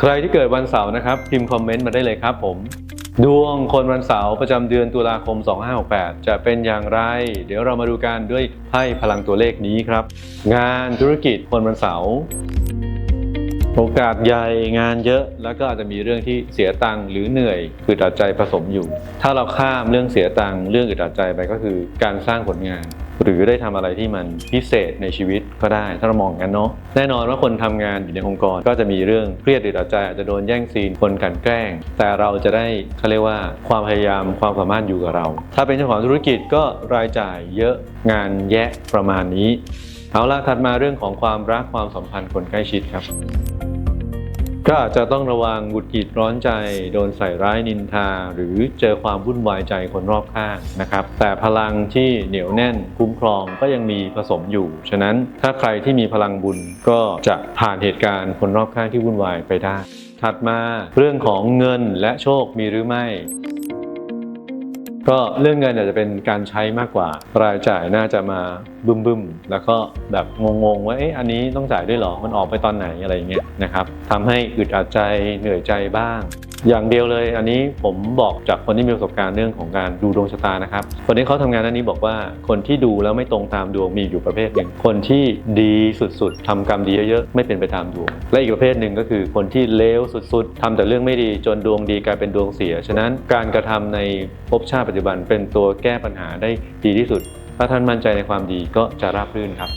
ใครที่เกิดวันเสาร์นะครับพิมพ์คอมเมนต์มาได้เลยครับผม ดวงคนวันเสาร์ประจำเดือนตุลาคม 2568 จะเป็นอย่างไร เดี๋ยวเรามาดูกันด้วยไพ่พลังตัวเลขนี้ครับ งานธุรกิจคนวันเสาร์โอกาสใหญ่งานเยอะแล้วก็อาจจะมีเรื่องที่เสียตังค์หรือเหนื่อยอึดอัดใจผสมอยู่ ถ้าเราข้ามเรื่องเสียตังค์เรื่องอึดอัดใจไปก็คือการสร้างผลงาน หรือได้ทำอะไรที่มันพิเศษในชีวิตก็ได้ ถ้าเรามองกันเนาะแน่นอนว่าคนทำงานอยู่ในองค์กรก็จะมีเรื่องเครียดอึดอัดใจอาจจะโดนแย่งซีนคนกันแกล้ง แต่เราจะได้เขาเรียกว่าความพยายามความสามารถอยู่กับเรา ถ้าเป็นเจ้าของธุรกิจก็รายจ่ายเยอะงานแยะประมาณนี้ เอาละถัดมาเรื่องของความรักความสัมพันธ์คนใกล้ชิดครับ ก็อาจจะต้องระวังหงุดหงิดร้อนใจ โดนใส่ร้ายนินทา หรือเจอความวุ่นวายใจคนรอบข้างนะครับ แต่พลังที่เหนียวแน่นคุ้มครองก็ยังมีผสมอยู่ ฉะนั้นถ้าใครที่มีพลังบุญก็จะผ่านเหตุการณ์คนรอบข้างที่วุ่นวายไปได้ ถัดมาเรื่องของเงินและโชคมีหรือไม่ ก็เรื่องเงินอาจจะเป็นการใช้มากกว่า รายจ่ายน่าจะมาบึ้มบึมๆแล้วก็แบบงงๆว่าเอ๊ะอันนี้ต้องจ่ายด้วยหรอมันออกไปตอนไหนอะไรเงี้ยนะครับทำให้อึดอัดใจเหนื่อยใจบ้าง อย่างเดียวเลย อันนี้ผมบอกจากคนที่มีประสบการณ์เรื่องของการดูดวงชะตานะครับ คนที่เขาทำงานด้านนี้บอกว่าคนที่ดูแล้วไม่ตรงตามดวงมีอยู่ประเภทหนึ่งคนที่ดีสุดๆทำกรรมดีเยอะๆไม่เป็นไปตามดวง และอีกประเภทหนึ่งก็คือคนที่เลวสุดๆทำแต่เรื่องไม่ดีจนดวงดีกลายเป็นดวงเสีย ฉะนั้นการกระทำในภพชาติปัจจุบันเป็นตัวแก้ปัญหาได้ดีที่สุด ถ้าท่านมั่นใจในความดีก็จะราบรื่นครับ